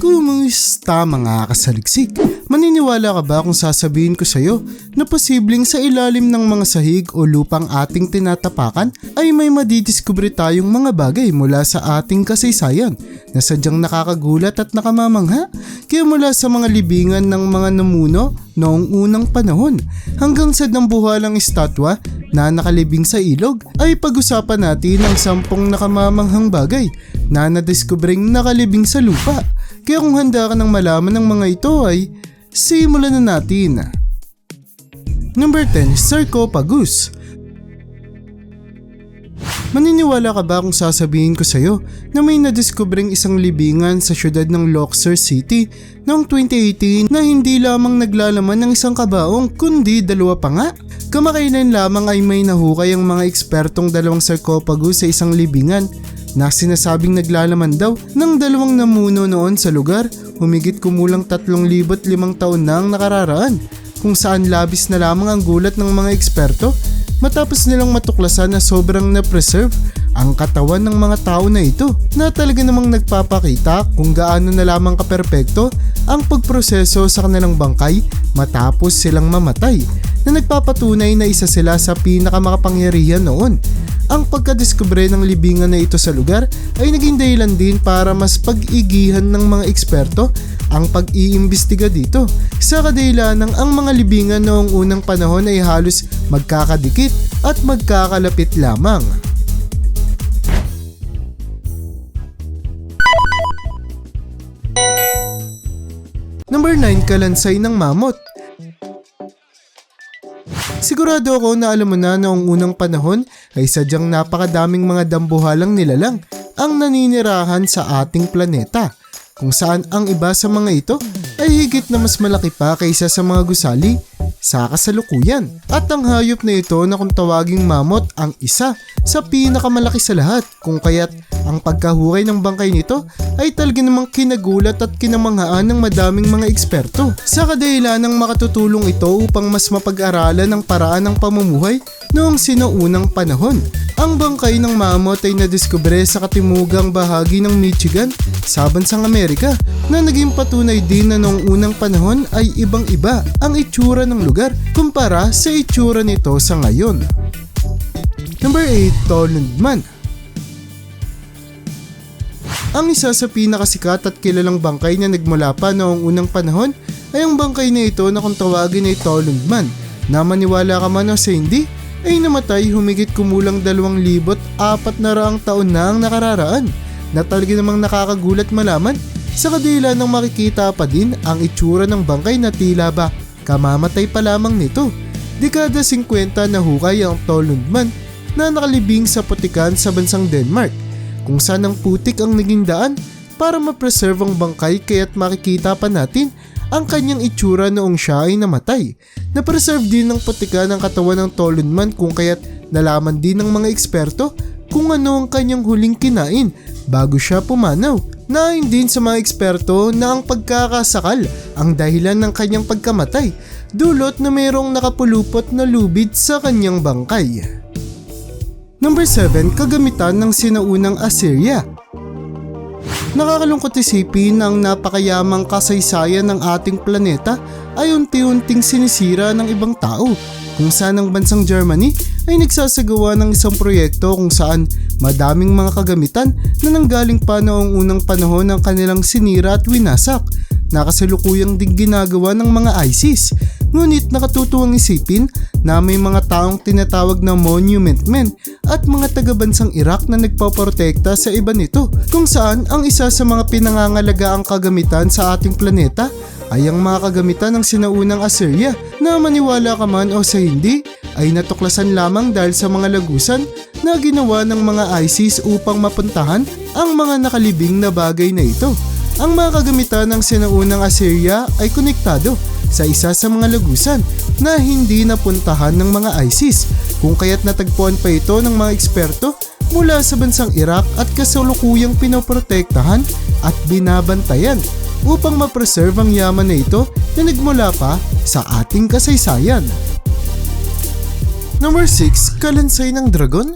Kumusta mga kasaliksik? Maniniwala ka ba kung sasabihin ko sa'yo na posibleng sa ilalim ng mga sahig o lupang ating tinatapakan ay may madidiskubre tayong mga bagay mula sa ating kasaysayan na sadyang nakakagulat at nakamamangha? Kaya mula sa mga libingan ng mga namuno noong unang panahon hanggang sa dambuhalang estatwa na nakalibing sa ilog ay pag-usapan natin ang sampung nakamamanghang bagay na nadiskubring nakalibing sa lupa. Kaya kung handa ka ng malaman ng mga ito ay simulan na natin. Number 10, Sarcophagus. Maniniwala ka ba kung sasabihin ko sa'yo na may nadiskubring isang libingan sa syudad ng Luxor City noong 2018 na hindi lamang naglalaman ng isang kabaong kundi dalawa pa nga? Kamakailan lamang ay may nahukay ang mga ekspertong dalawang sarcophagus sa isang libingan na sinasabing naglalaman daw ng dalawang namuno noon sa lugar humigit kumulang 3,005 taon na ang nakararaan kung saan labis na lamang ang gulat ng mga eksperto matapos nilang matuklasan na sobrang na-preserve ang katawan ng mga tao na ito na talaga namang nagpapakita kung gaano na lamang kaperpekto ang pagproseso sa kanilang bangkay matapos silang mamatay na nagpapatunay na isa sila sa pinakamakapangyarihan noon. Ang pagkadiskubre ng libingan na ito sa lugar ay naging dahilan din para mas pag-igihan ng mga eksperto ang pag-iimbestiga dito. Sa kadahilanang ang mga libingan noong unang panahon ay halos magkakadikit at magkakalapit lamang. Number 9, kalansay ng mamot. Sigurado ako na alam mo na noong unang panahon ay sadyang napakadaming mga dambuhalang nilalang ang naninirahan sa ating planeta kung saan ang iba sa mga ito ay higit na mas malaki pa kaysa sa mga gusali sa kasalukuyan. At ang hayop na ito na kung tawaging mamot ang isa sa pinakamalaki sa lahat kung kaya't ang pagkahuray ng bangkay nito ay talaga namang kinagulat at kinamanghaan ng madaming mga eksperto. Sa kadahilan ng makatutulong ito upang mas mapag-aralan ang paraan ng pamumuhay noong sinuunang panahon. Ang bangkay ng mammoth ay nadiskubre sa katimugang bahagi ng Michigan sa bansang Amerika na naging patunay din na noong unang panahon ay ibang-iba ang itsura ng lugar kumpara sa itsura nito sa ngayon. Number 8, Toland Man ang isa sa pinakasikat at kilalang bangkay na nagmula pa noong unang panahon ay ang bangkay na ito na kung tawagin ay Tolund Man na maniwala ka man o sa hindi ay namatay humigit kumulang dalawang libot apat na raang taon na ang nakararaan na talaga namang nakakagulat malaman sa kadila ng makikita pa din ang itsura ng bangkay na tila ba kamamatay pa lamang nito. Dekada 50 na hukay ang Tolund Man na nakalibing sa putikan sa bansang Denmark kung saan ang putik ang naging daan para ma-preserve ang bangkay kaya't makikita pa natin ang kanyang itsura noong siya ay namatay. Na-preserve din ng putika ng katawan ng Tolunman kung kaya't nalaman din ng mga eksperto kung ano ang kanyang huling kinain bago siya pumanaw. Nain din sa mga eksperto na ang pagkakasakal ang dahilan ng kanyang pagkamatay dulot na mayroong nakapulupot na lubid sa kanyang bangkay. Number 7, kagamitan ng sinaunang Assyria. Nakakalungkot isipin na ang napakayamang kasaysayan ng ating planeta ay unti-unting sinisira ng ibang tao kung saan ang bansang Germany ay nagsasagawa ng isang proyekto kung saan madaming mga kagamitan na nanggaling pa noong unang panahon ng kanilang sinira at winasak na kasalukuyang din ginagawa ng mga ISIS. Ngunit nakatutuwang isipin na may mga taong tinatawag na monument men at mga taga-bansang Iraq na nagpaprotekta sa iba nito kung saan ang isa sa mga pinangangalaga ang kagamitan sa ating planeta ay ang mga kagamitan ng sinaunang Assyria na maniwala ka man o sa hindi ay natuklasan lamang dahil sa mga lagusan na ginawa ng mga ISIS upang mapuntahan ang mga nakalibing na bagay na ito. Ang mga kagamitan ng sinaunang Assyria ay konektado sa isa sa mga lagusan na hindi napuntahan ng mga ISIS kung kaya't natagpuan pa ito ng mga eksperto mula sa bansang Iraq at kasalukuyang pinoprotektahan at binabantayan upang ma-preserve ang yaman na ito na nagmula pa sa ating kasaysayan. Number 6, Kalansay ng Dragon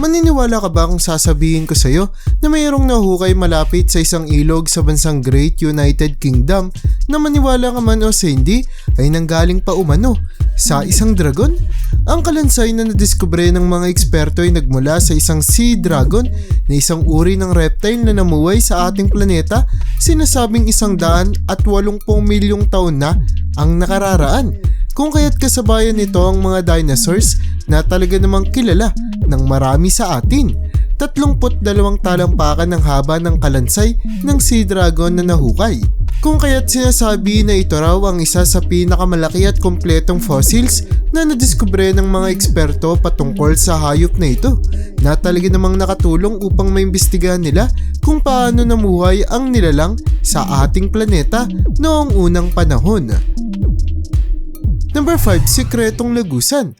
Maniniwala ka ba kung sasabihin ko sa'yo na mayroong nahukay malapit sa isang ilog sa bansang Great United Kingdom na maniwala ka man o sa hindi ay nanggaling pa umano sa isang dragon? Ang kalansay na nadiskubre ng mga eksperto ay nagmula sa isang sea dragon na isang uri ng reptile na namuhay sa ating planeta sinasabing isang daan at walumpung milyong taon na ang nakararaan. Kung kaya't kasabayan nito ang mga dinosaurs na talaga namang kilala ng marami sa atin. 32 talampakan ng haba ng kalansay ng sea dragon na nahukay. Kung kaya't sinasabi na ito raw ang isa sa pinakamalaki at kompletong fossils na nadiskubre ng mga eksperto patungkol sa hayop na ito na talaga namang nakatulong upang maimbestigahan nila kung paano namuhay ang nilalang sa ating planeta noong unang panahon. Number 5, Sikretong Lagusan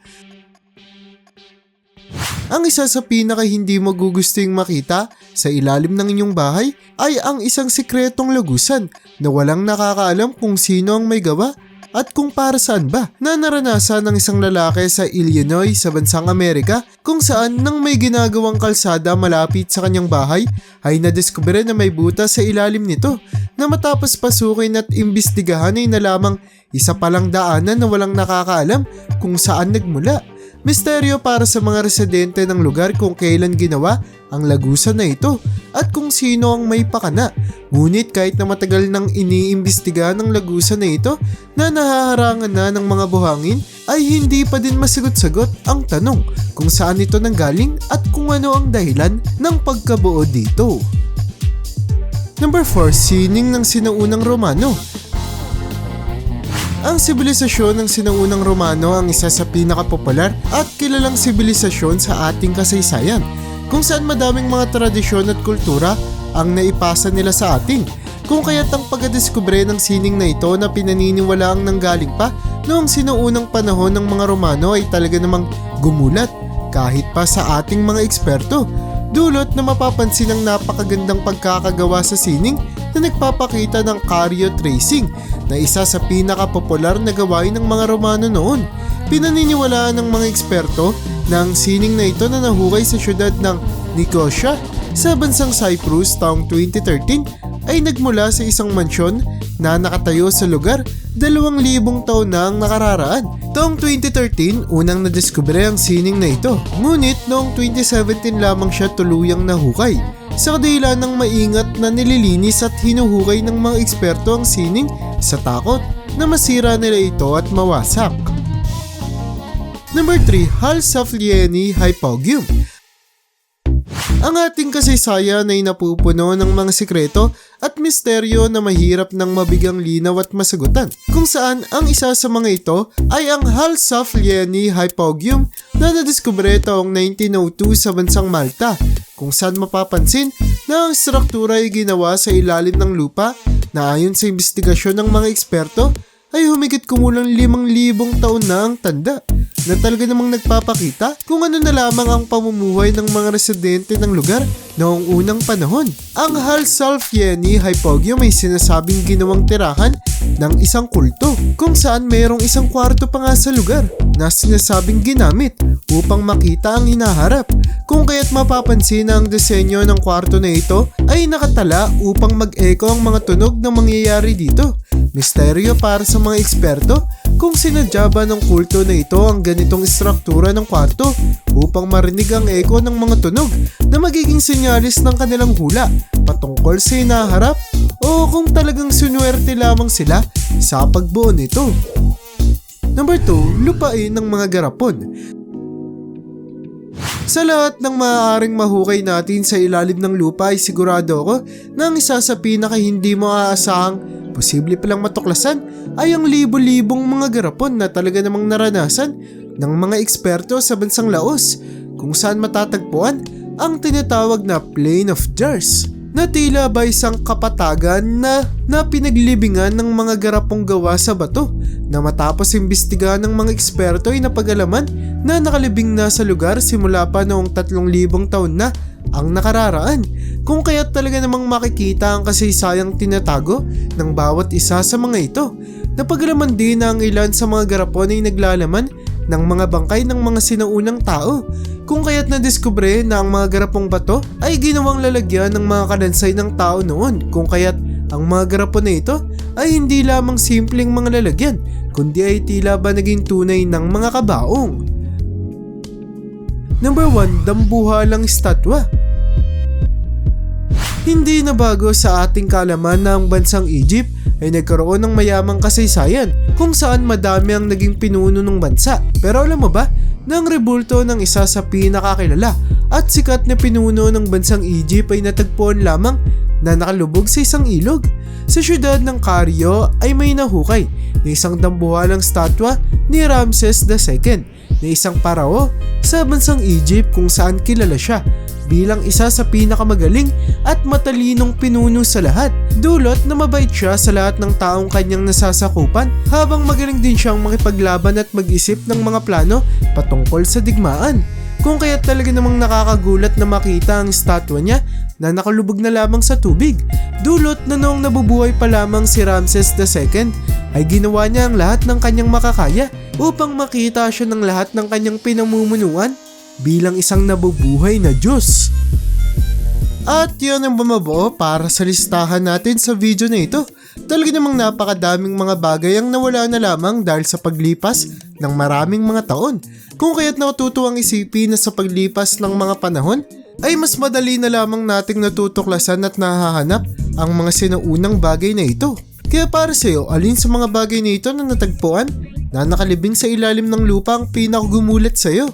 ang isa sa pinaka hindi magugusting makita sa ilalim ng inyong bahay ay ang isang sikretong lagusan na walang nakakaalam kung sino ang may gawa at kung para saan ba na naranasan ng isang lalaki sa Illinois sa bansang Amerika kung saan nang may ginagawang kalsada malapit sa kanyang bahay ay nadiskubre na may butas sa ilalim nito na matapos pasukin at imbestigahan ay nalamang isa palang daanan na walang nakakaalam kung saan nagmula. Misteryo para sa mga residente ng lugar kung kailan ginawa ang lagusan na ito at kung sino ang may pakana. Ngunit kahit na matagal nang iniimbestigahan ng lagusan na ito na nahaharangan na ng mga buhangin ay hindi pa din masagot-sagot ang tanong kung saan ito nanggaling at kung ano ang dahilan ng pagkabuo dito. Number 4, sining ng sinaunang Romano. Ang sibilisasyon ng sinaunang Romano ang isa sa pinakapopular at kilalang sibilisasyon sa ating kasaysayan kung saan madaming mga tradisyon at kultura ang naipasa nila sa atin. Kung kaya't ang pagkadiskubre ng sining na ito na pinaniniwala ang nanggaling pa noong sinuunang panahon ng mga Romano ay talaga namang gumulat kahit pa sa ating mga eksperto. Dulot na mapapansin ang napakagandang pagkakagawa sa sining na nagpapakita ng cardio tracing na isa sa pinakapopular na gawain ng mga Romano noon. Pinaniniwalaan ng mga eksperto na ang sining na ito na nahukay sa syudad ng Nicosia sa bansang Cyprus taong 2013 ay nagmula sa isang mansyon na nakatayo sa lugar dalawang libong taon na ang nakararaan. Taong 2013, unang nadiskubre ang sining na ito. Ngunit noong 2017 lamang siya tuluyang nahukay. Sa kadila ng maingat na nililinis at hinuhukay ng mga eksperto ang sining sa takot na masira nila ito at mawasak. Number 3, Halsaflieni hypogeum. Ang ating kasaysayan ay napupuno ng mga sikreto at misteryo na mahirap ng mabigang linaw at masagutan. Kung saan ang isa sa mga ito ay ang Halsaflieni hypogeum na nadiskubre taong 1902 sa bansang Malta kung saan mapapansin na ang struktura ay ginawa sa ilalim ng lupa na ayon sa investigasyon ng mga eksperto ay humigit kumulang 5,000 taon na ang tanda na talaga namang nagpapakita kung ano na lamang ang pamumuhay ng mga residente ng lugar noong unang panahon. Ang Halsalfieni Hypogeum ay sinasabing ginawang tirahan ng isang kulto kung saan mayroong isang kwarto pa nga sa lugar na sinasabing ginamit upang makita ang hinaharap kung kaya't mapapansin na ang disenyo ng kwarto na ito ay nakatala upang mag-echo ang mga tunog na mangyayari dito. Misteryo para sa mga eksperto kung sinadya ba ng kulto na ito ang ganitong istruktura ng kwarto upang marinig ang echo ng mga tunog na magiging senyalis ng kanilang hula patungkol sa hinaharap o kung talagang sinuwerte lamang sila sa pagbuo nito. Number 2, lupain ng mga garapon. Sa lahat ng maaaring mahukay natin sa ilalim ng lupa ay sigurado ako na ang isa sa pinaka hindi mo aasahang posible palang matuklasan ay ang libo-libong mga garapon na talaga namang naranasan ng mga eksperto sa bansang Laos kung saan matatagpuan ang tinatawag na Plain of Jars na tila ba isang kapatagan na, na pinaglibingan ng mga garapong gawa sa bato na matapos imbestigahan ng mga eksperto ay napagalaman na nakalibing na sa lugar simula pa noong 3,000 taon na ang nakararaan kung kaya talaga namang makikita ang kasaysayang tinatago ng bawat isa sa mga ito. Napagalaman din na ang ilan sa mga garapon ay naglalaman ng mga bangkay ng mga sinaunang tao kung kaya't nadiskubre na ang mga garapong bato ay ginawang lalagyan ng mga kadansay ng tao noon kung kaya't ang mga garapo na ito ay hindi lamang simpleng mga lalagyan kundi ay tila ba naging tunay ng mga kabaong. Number 1, dambuhalang estatwa. Hindi na bago sa ating kalaman na ang bansang Egypt ay nagkaroon ng mayamang kasaysayan kung saan madami ang naging pinuno ng bansa. Pero alam mo ba ang rebulto ng isa sa pinakakilala at sikat na pinuno ng bansang Egypt ay natagpuan lamang na nakalubog sa isang ilog. Sa syudad ng Cairo ay may nahukay na isang dambuhalang statwa ni Ramses II na isang parao sa bansang Egypt kung saan kilala siya bilang isa sa pinakamagaling at matalinong pinuno sa lahat. Dulot na mabait siya sa lahat ng taong kanyang nasasakupan habang magaling din siyang makipaglaban at mag-isip ng mga plano patungkol sa digmaan. Kung kaya talaga namang nakakagulat na makita ang statwa niya na nakalubog na lamang sa tubig. Dulot na noong nabubuhay pa lamang si Ramses II ay ginawa niya ang lahat ng kanyang makakaya upang makita siya ng lahat ng kanyang pinamumunuan bilang isang nabubuhay na Diyos. At yun ang bumabuo para sa listahan natin sa video na ito. Talaga namang napakadaming mga bagay ang nawala na lamang dahil sa paglipas ng maraming mga taon. Kung kaya't natutuwang isipin na sa paglipas ng mga panahon, ay mas madali na lamang nating natutuklasan at nahahanap ang mga sinuunang bagay na ito. Kaya para sa iyo, alin sa mga bagay na ito na natagpuan na nakalibing sa ilalim ng lupa ang pinakagumulat sa iyo?